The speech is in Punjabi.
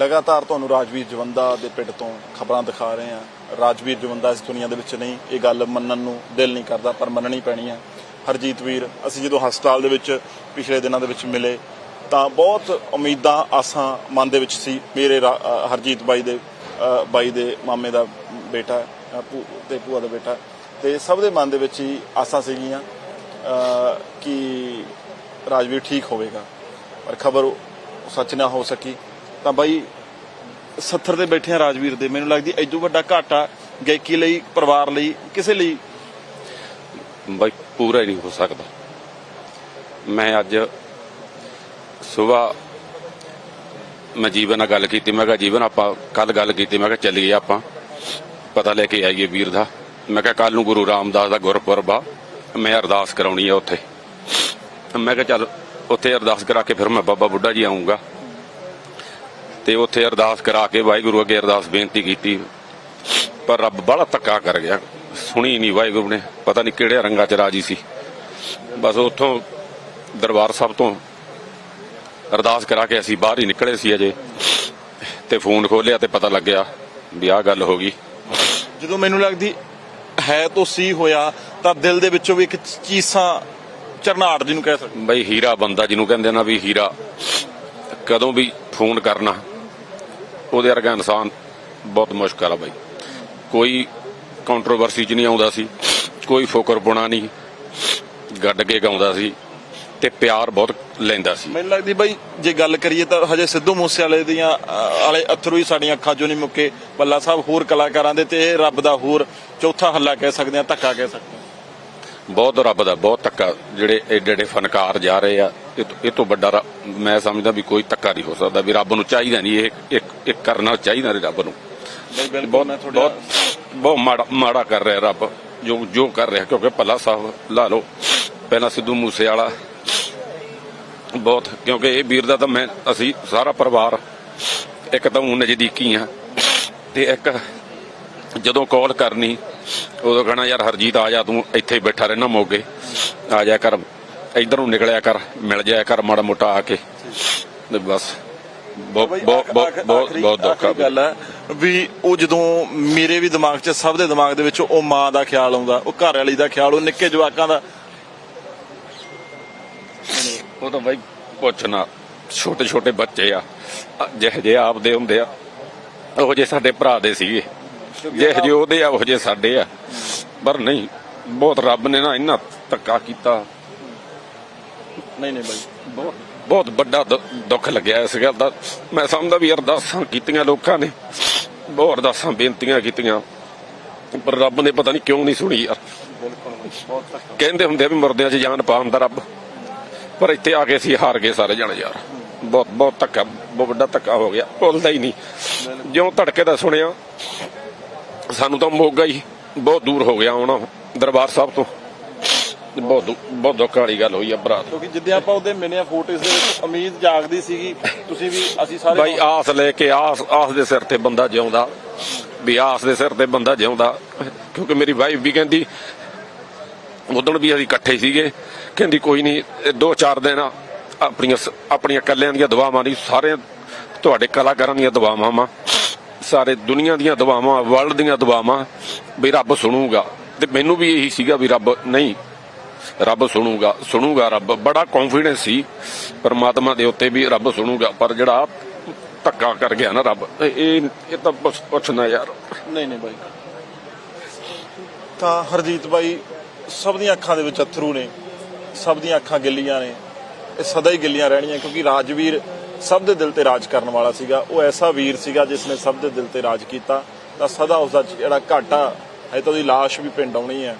ਲਗਾਤਾਰ ਤੁਹਾਨੂੰ ਰਾਜਵੀਰ ਜਵੰਦਾ ਦੇ ਪਿੰਡ ਤੋਂ ਖਬਰਾਂ ਦਿਖਾ ਰਹੇ ਹਾਂ। ਰਾਜਵੀਰ ਜਵੰਦਾ ਇਸ ਦੁਨੀਆ ਦੇ ਵਿੱਚ ਨਹੀਂ, ਇਹ ਗੱਲ ਮੰਨਣ ਨੂੰ ਦਿਲ ਨਹੀਂ ਕਰਦਾ, ਪਰ ਮੰਨਣੀ ਪੈਣੀ ਹੈ। ਹਰਜੀਤ ਵੀਰ, ਅਸੀਂ ਜਦੋਂ ਹਸਪਤਾਲ ਦੇ ਵਿੱਚ ਪਿਛਲੇ ਦਿਨਾਂ ਦੇ ਵਿੱਚ ਮਿਲੇ, ਤਾਂ ਬਹੁਤ ਉਮੀਦਾਂ, ਆਸਾਂ ਮਨ ਦੇ ਵਿੱਚ ਸੀ, ਮੇਰੇ ਰਾ- ਹਰਜੀਤ ਬਾਈ ਦੇ ਬਾਈ ਦੇ ਮਾਮੇ ਦਾ ਬੇਟਾ ਭੂ- ਤੇ ਭੂਆ ਦਾ ਬੇਟਾ। ਤੇ ਸਭ ਦੇ ਮਨ ਦੇ ਵਿੱਚ ਹੀ ਆਸਾਂ ਸੀਗੀਆਂ ਕਿ ਰਾਜਵੀਰ ਠੀਕ ਹੋਵੇਗਾ। ਪਰ ਖਬਰ ਸੱਚ ਨਾ ਹੋ ਸਕੀ। ਤਾਂ ਬਾਈ 70 ਦੇ ਬੈਠੇ ਆ ਰਾਜਵੀਰ ਦੇ। ਮੈਨੂੰ ਲੱਗਦੀ ਐਜੋ ਵੱਡਾ ਘਾਟਾ ਗਾਇਕੀ ਲਈ, ਪਰਿਵਾਰ ਲਈ, ਕਿਸੇ ਲਈ। ਬਾਈ, ਪੂਰਾ ਹੀ ਨਹੀਂ ਹੋ ਸਕਦਾ। ਮੈਂ ਅੱਜ ਸਵੇਰ ਮੈਂ ਜੀਵਨ ਨਾਲ ਗੱਲ ਕੀਤੀ, ਮੈਂ ਕਿਹਾ, ਜੀਵਨ, ਆਪਾਂ ਕੱਲ ਗੱਲ ਕੀਤੀ, ਮੈਂ ਕਿਹਾ, ਚੱਲੀਏ ਆਪਾਂ। ਪਤਾ ਲੈ ਕੇ ਆਈਏ ਵੀਰ ਦਾ। ਮੈਂ ਕਿਹਾ ਕੱਲ ਨੂੰ ਗੁਰੂ ਰਾਮਦਾਸ ਦਾ ਗੁਰਪੁਰਬ ਆ। ਮੈਂ ਅਰਦਾਸ ਕਰਾਉਣੀ ਆ ਉੱਥੇ। ਮੈਂ ਕਿਹਾ, ਚੱਲ, ਉੱਥੇ ਅਰਦਾਸ ਕਰਾ ਕੇ ਫਿਰ ਮੈਂ ਬਾਬਾ ਬੁੱਢਾ ਜੀ ਆਉਂਗਾ ਤੇ ਉੱਥੇ ਅਰਦਾਸ ਕਰਾ ਕੇ ਵਾਹਿਗੁਰੂ ਅੱਗੇ ਅਰਦਾਸ ਬੇਨਤੀ ਕੀਤੀ। ਪਰ ਰੱਬ ਬੜਾ ਧੱਕਾ ਕਰ ਗਿਆ। ਸੁਣੀ ਨਹੀਂ ਵਾਹਿਗੁਰੂ ਨੇ। ਪਤਾ ਨਹੀਂ ਕਿਹੜੇ ਰੰਗਾਂ ਚ ਰਾਜੀ ਸੀ। ਬਸ ਉੱਥੋਂ ਦਰਬਾਰ ਸਾਹਿਬ ਤੋਂ ਅਰਦਾਸ ਕਰਾ ਕੇ ਅਸੀਂ ਬਾਹਰ ਹੀ ਨਿਕਲੇ ਸੀ ਅਜੇ। ਤੇ ਫੋਨ ਖੋਲਿਆ ਤੇ ਪਤਾ ਲੱਗਿਆ ਵੀ ਆਹ ਗੱਲ ਹੋ ਗਈ। ਜਦੋਂ ਮੈਨੂੰ ਲੱਗਦੀ ਹੈ ਤੋਂ ਸੀ ਹੋਇਆ ਤਾਂ ਦਿਲ ਦੇ ਵਿੱਚੋਂ ਵੀ ਇੱਕ ਚੀਸਾਂ ਚਰਨਾਟ ਜਿਹਨੂੰ ਕਹਿ ਸਕਦੇ। ਬਈ ਹੀਰਾ ਬੰਦਾ ਜਿਹਨੂੰ ਕਹਿੰਦੇ ਨਾ ਵੀ ਹੀਰਾ। ਕਦੋਂ ਵੀ ਫੋਨ ਕਰਨਾ। ਉਹਦੇ ਵਰਗਾ ਇਨਸਾਨ ਬਹੁਤ ਮੁਸ਼ਕਲ ਆ ਬਈ। ਕੋਈ ਕੰਟਰੋਵਰਸੀ ਚ ਨਹੀਂ ਆਉਂਦਾ ਸੀ ਕੋਈ ਫੋਕਰਪੁਣਾ ਨਹੀਂ ਗੱਡ ਕੇ ਗਾਉਂਦਾ ਸੀ ਤੇ ਪਿਆਰ ਬਹੁਤ ਲੈਂਦਾ ਸੀ। ਮੈਨੂੰ ਲੱਗਦੀ ਬਾਈ ਜੇ ਗੱਲ ਕਰੀਏ ਤਾਂ ਹਜੇ ਸਿੱਧੂ ਮੂਸੇ ਵਾਲੇ ਦੀਆਂ ਵਾਲੇ ਅਥਰੂ ਹੀ ਸਾਡੀਆਂ ਅੱਖਾਂ 'ਚੋਂ ਨਹੀਂ ਮੁੱਕੇ। ਬੱਲਾ ਸਾਹਿਬ ਹੋਰ ਕਲਾਕਾਰਾਂ ਦੇ ਤੇ ਇਹ ਰੱਬ ਦਾ ਹੋਰ ਚੌਥਾ ਹੱਲਾ ਕਹਿ ਸਕਦੇ ਆ ਧੱਕਾ ਕਹਿ ਸਕਦੇ ਬਹੁਤ ਰੱਬ ਦਾ ਬਹੁਤ ਧੱਕਾ ਜਿਹੜੇ ਏਡੇ ਏਡੇ ਫਨਕਾਰ ਜਾ ਰਹੇ ਆ। ਇਹ ਤੋਂ- ਇਹ ਤੋਂ ਵੱਡਾ ਮੈਂ ਸਮਝਦਾ ਵੀ ਕੋਈ ਧੱਕਾ ਨਹੀਂ ਹੋ ਸਕਦਾ ਵੀ ਰੱਬ ਨੂੰ ਚਾਹੀਦਾ ਨਹੀਂ ਇਹ ਇੱਕ ਇੱਕ ਕਰਨਾ ਚਾਹੀਦਾ ਰੱਬ ਨੂੰ। ਬਹੁਤ ਬਹੁਤ ਬਹੁਤ ਮਾੜਾ ਮਾੜਾ ਕਰ ਰਿਹਾ ਰੱਬ ਜੋ ਜੋ ਕਰ ਰਿਹਾ ਕਿਉਂਕਿ ਭੱਲਾ ਸਾਹਿਬ ਲਾ ਲਓ। ਪਹਿਲਾਂ ਸਿੱਧੂ ਮੂਸੇ ਵਾਲਾ ਬਹੁਤ ਕਿਉਂਕਿ ਇਹ ਵੀਰ ਦਾ ਤਾਂ ਮੈਂ ਅਸੀਂ ਸਾਰਾ ਪਰਿਵਾਰ ਇੱਕ ਤਾਂ ਉਹ ਨਜ਼ਦੀਕੀ ਆ ਤੇ ਇੱਕ ਜਦੋਂ ਕਾਲ ਕਰਨੀ ਉਦੋਂ ਕਹਣਾ ਯਾਰ ਹਰਜੀਤ ਆ ਜਾ ਤੂੰ ਇੱਥੇ ਬੈਠਾ ਰਹਿਣਾ ਮੋਗੇ। ਆ ਜਾ ਕਰ ਇਧਰ ਨੂੰ ਨਿਕਲਿਆ ਕਰ ਮਿਲ ਜਾਇਆ ਕਰ ਮਾੜਾ ਮੋਟਾ ਆ ਕੇ। ਤੇ ਬਸ ਬਹੁਤ ਬਹੁਤ ਬਹੁਤ ਦੁੱਖ ਆ ਗੱਲ ਹੈ ਵੀ ਉਹ ਜਦੋਂ ਮੇਰੇ ਵੀ ਦਿਮਾਗ 'ਚ ਸਭ ਦੇ ਦਿਮਾਗ ਦੇ ਵਿੱਚ ਉਹ ਮਾਂ ਦਾ ਖਿਆਲ ਆਉਂਦਾ ਉਹ ਘਰ ਵਾਲੀ ਦਾ ਖਿਆਲ ਉਹ ਨਿੱਕੇ ਜਵਾਕਾਂ ਦਾ। ਉਹ ਤਾਂ ਬਾਈ ਪੁੱਛਣਾ ਛੋਟੇ ਛੋਟੇ ਬੱਚੇ ਆ ਜਿਹੇ ਜਿਹੇ ਆਪਦੇ ਹੁੰਦੇ ਆ ਉਹ ਜੇ ਸਾਡੇ ਭਰਾ ਦੇ ਸੀਗੇ। ਜਿਹੇ ਜਿਹੇ ਉਹਦੇ ਆ ਉਹ ਜੇ ਸਾਡੇ ਆ। ਪਰ ਨਹੀਂ ਬਹੁਤ ਰੱਬ ਨੇ ਨਾ ਇੰਨਾ ਧੱਕਾ ਕੀਤਾ। ਨਹੀਂ ਨਹੀਂ ਬਾਈ ਬਹੁਤ ਬਹੁਤ ਵੱਡਾ ਦੁ- ਦੁੱਖ ਲੱਗਿਆ ਇਸ ਗੱਲ ਦਾ। ਮੈਂ ਸਮਝਦਾ ਵੀ ਅਰਦਾਸਾਂ ਕੀਤੀਆਂ ਲੋਕਾਂ ਨੇ ਬਹੁਤ ਅਰਦਾਸਾਂ ਬੇਨਤੀਆਂ ਕੀਤੀਆਂ। ਪਰ ਰੱਬ ਨੇ ਪਤਾ ਨਹੀਂ ਕਿਉਂ ਨਹੀਂ ਸੁਣੀ ਯਾਰ। ਬਿਲਕੁਲ ਬਹੁਤ ਧੱਕਾ ਕਹਿੰਦੇ ਹੁੰਦੇ ਆ ਵੀ ਮੁਰਦਿਆਂ 'ਚ ਜਾਨ ਪਾਉਂਦਾ ਰੱਬ। ਪਰ ਇੱਥੇ ਆ ਕੇ ਅਸੀਂ ਹਾਰ ਗਏ ਸਾਰੇ ਜਣੇ ਯਾਰ। ਬਹੁਤ ਬਹੁਤ ਧੱਕਾ ਬਹੁਤ ਵੱਡਾ ਧੱਕਾ ਹੋ ਗਿਆ। ਭੁੱਲਦਾ ਹੀ ਨਹੀਂ। ਜਿਉਂ ਧੜਕੇ ਦਾ ਸੁਣਿਆ ਸਾਨੂੰ ਤਾਂ ਮੋਗਾ ਹੀ ਬਹੁਤ ਦੂਰ ਹੋ ਗਿਆ ਆਉਣਾ ਦਰਬਾਰ ਸਾਹਿਬ ਤੋਂ। ਬਹੁਤ ਦੁ- ਬਹੁਤ ਦੁੱਖ ਵਾਲੀ ਗੱਲ ਹੋਈ ਆ ਭਰਾ ਕਿਉਂਕਿ ਜਿੱਦਾਂ ਆਪਾਂ ਉਹਦੇ ਮਿਲਿਆ ਫੋਟੋਜ਼ ਦੇ ਵਿੱਚ ਉਮੀਦ ਜਾਗਦੀ ਸੀਗੀ ਤੁਸੀਂ ਵੀ ਅਸੀਂ ਸਾਰੇ ਬਾਈ ਆਸ ਲੈ ਕੇ ਆਸ ਆਸ ਦੇ ਸਿਰ ਤੇ ਬੰਦਾ ਜਿਉਂਦਾ ਵੀ ਆਸ ਦੇ ਸਿਰ ਤੇ ਬੰਦਾ ਜਿਉਂਦਾ। ਕਿਉਂਕਿ ਮੇਰੀ ਵਾਈਫ ਵੀ ਕਹਿੰਦੀ ਉਦੋਂ ਵੀ ਅਸੀਂ ਇਕੱਠੇ ਸੀਗੇ ਕਹਿੰਦੀ ਕੋਈ ਨਹੀਂ ਇਹ ਦੋ ਚਾਰ ਦਿਨ ਆਪਣੀਆਂ ਸ- ਆਪਣੀਆਂ ਕੱਲਿਆਂ ਦੀਆਂ ਦੁਆਵਾਂ ਨਹੀਂ ਸਾਰੇ ਤੁਹਾਡੇ ਕਲਾਕਾਰਾਂ ਦੀਆਂ ਦੁਆਵਾਂ ਵਾ। ਸਾਰੇ ਦੁਨੀਆ ਦੀਆਂ ਦੁਆਵਾਂ ਵਰਲਡ ਦੀਆਂ ਦੁਆਵਾਂ ਵੀ ਰੱਬ ਸੁਣੂਗਾ। ਤੇ ਮੈਨੂੰ ਵੀ ਇਹੀ ਸੀਗਾ ਵੀ ਰੱਬ ਨਹੀਂ ਰੱਬ ਸੁਣੂਗਾ ਸੁਣੂਗਾ ਰੱਬ। ਬੜਾ ਕੌਨਫੀਡੈਂਸ ਸੀ, ਪਰਮਾਤਮਾ ਦੇ ਉੱਤੇ ਵੀ ਰੱਬ ਸੁਣੂਗਾ, ਪਰ ਜਿਹੜਾ ਧੱਕਾ ਕਰ ਗਿਆ ਨਾ ਰੱਬ, ਇਹ ਇਹ ਤਾਂ ਬਸ ਪੁੱਛਣਾ ਯਾਰ। ਨਹੀਂ ਨਹੀਂ ਬਾਈ। ਤਾਂ ਹਰਜੀਤ ਬਾਈ, ਸਭ ਦੀਆਂ ਅੱਖਾਂ ਦੇ ਵਿੱਚ ਅਥਰੂ ਨੇ, ਸਭ ਦੀਆਂ ਅੱਖਾਂ ਗਿੱਲੀਆਂ ਨੇ, ਇਹ ਸਦਾ ਹੀ ਗਿੱਲੀਆਂ ਰਹਿਣੀਆਂ, ਕਿਉਂਕਿ ਰਾਜਵੀਰ ਸਭ ਦੇ ਦਿਲ ਤੇ ਰਾਜ ਕਰਨ ਵਾਲਾ ਸੀਗਾ। ਉਹ ਐਸਾ ਵੀਰ ਸੀਗਾ ਜਿਸ ਨੇ ਸਭ ਦੇ ਦਿਲ ਤੇ ਰਾਜ ਕੀਤਾ, ਤਾਂ ਸਦਾ ਉਸ ਦਾ ਜਿਹੜਾ ਘਾਟਾ ਹੈ ਤਾਂ ਉਹਦੀ ਲਾਸ਼ ਵੀ ਪਿੰਡ ਆਉਣੀ ਹੈ।